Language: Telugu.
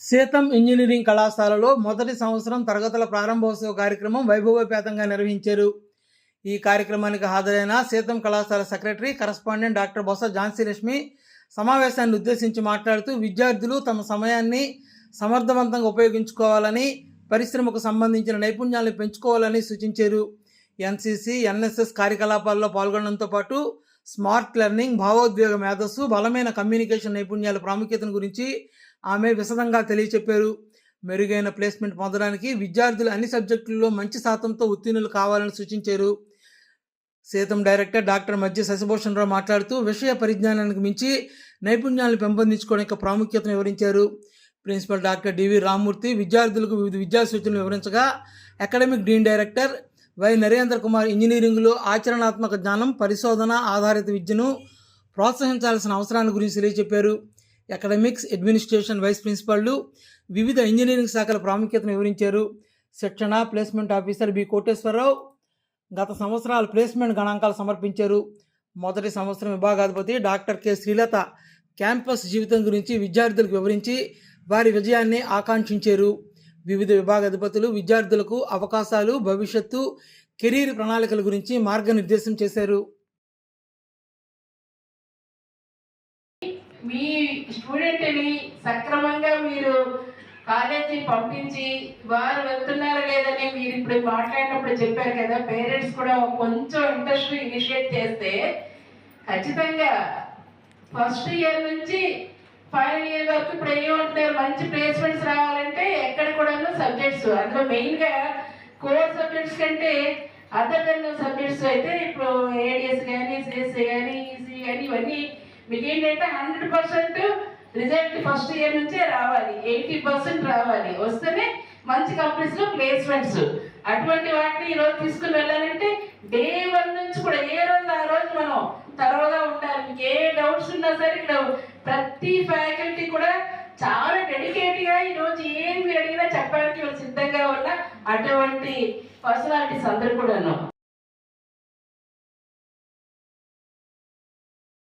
సీతం ఇంజనీరింగ్ కళాశాలలో మొదటి సంవత్సరం తరగతుల ప్రారంభోత్సవ కార్యక్రమం వైభవోపేతంగా నిర్వహించారు. ఈ కార్యక్రమానికి హాజరైన సీతం కళాశాల secretary correspondent doctor Botsa Jhansi Lakshmi సమావేశాన్ని ఉద్దేశించి మాట్లాడుతూ విద్యార్థులు తమ సమయాన్ని సమర్థవంతంగా ఉపయోగించుకోవాలని పరిశ్రమకు సంబంధించిన నైపుణ్యాలను పెంచుకోవాలని సూచించారు. ఎన్సీసీ ఎన్ఎస్ఎస్ కార్యకలాపాల్లో పాల్గొనడంతో పాటు స్మార్ట్ లెర్నింగ్ భావోద్వేగ మేధస్సు బలమైన కమ్యూనికేషన్ నైపుణ్యాల ప్రాముఖ్యతను గురించి ఆమె విశదంగా తెలియచెప్పారు. మెరుగైన ప్లేస్మెంట్ పొందడానికి విద్యార్థులు అన్ని సబ్జెక్టుల్లో మంచి శాతంతో ఉత్తీర్ణులు కావాలని సూచించారు. సీతం డైరెక్టర్ డాక్టర్ మధ్య శశిభూషణ్ రావు మాట్లాడుతూ విషయ పరిజ్ఞానానికి మించి నైపుణ్యాలను పెంపొందించుకోవడానికి ప్రాముఖ్యతను వివరించారు. ప్రిన్సిపల్ డాక్టర్ డివి రామ్మూర్తి విద్యార్థులకు వివిధ విద్యా సూచనలు వివరించగా academic dean director Y Narendra Kumar ఇంజనీరింగ్లో ఆచరణాత్మక జ్ఞానం పరిశోధన ఆధారిత విద్యను ప్రోత్సహించాల్సిన అవసరాన్ని గురించి తెలియజెప్పారు అకాడమిక్స్ అడ్మినిస్ట్రేషన్ వైస్ ప్రిన్సిపాల్లు వివిధ ఇంజనీరింగ్ శాఖల ప్రాముఖ్యతను వివరించారు. శిక్షణ ప్లేస్మెంట్ ఆఫీసర్ బి. కోటేశ్వరరావు గత సంవత్సరాల ప్లేస్మెంట్ గణాంకాలు సమర్పించారు. మొదటి సంవత్సరం విభాగాధిపతి డాక్టర్ కె. శ్రీలత క్యాంపస్ జీవితం గురించి విద్యార్థులకు వివరించి వారి విజయాన్ని ఆకాంక్షించారు. వివిధ విభాగాధిపతులు విద్యార్థులకు అవకాశాలు భవిష్యత్తు కెరీర్ ప్రణాళికల గురించి మార్గనిర్దేశం చేశారు. మీ స్టూడెంట్ని సక్రమంగా మీరు కాలేజీ పంపించి వారు వెళ్తున్నారు లేదని మీరు ఇప్పుడు మాట్లాడినప్పుడు చెప్పారు కదా పేరెంట్స్ కూడా కొంచెం ఇంట్రెస్ట్ ఇనిషియేట్ చేస్తే ఖచ్చితంగా ఫస్ట్ ఇయర్ నుంచి ఫైనల్ ఇయర్ వరకు ఇప్పుడు ఏమంటున్నారు మంచి ప్లేస్మెంట్స్ రావాలంటే ఎక్కడ కూడా సబ్జెక్ట్స్ అందులో మెయిన్గా కోర్ సబ్జెక్ట్స్ కంటే అదర్ దెన్ సబ్జెక్ట్స్ అయితే ఇప్పుడు ఏడిఎస్ కానీ సిఎస్సి కానీ ఈసీ కానీ ఇవన్నీ మీకు ఏంటంటే hundred percent result first year నుంచే రావాలి. ఎయిటీ పర్సెంట్ రావాలి. వస్తేనే మంచి కంపెనీస్లో ప్లేస్మెంట్స్ అటువంటి వాటిని ఈరోజు తీసుకుని వెళ్ళాలంటే డే వన్ నుంచి కూడా ఏ రోజు ఆ రోజు మనం తరోగా ఉండాలి. మీకు ఏ డౌట్స్ ఉన్నా సరే ఇక్కడ ప్రతి ఫ్యాకల్టీ కూడా చాలా డెడికేట్గా ఈరోజు ఏం అడిగినా చెప్పడానికి సిద్ధంగా ఉన్న అటువంటి పర్సనాలిటీస్ అందరు కూడాను.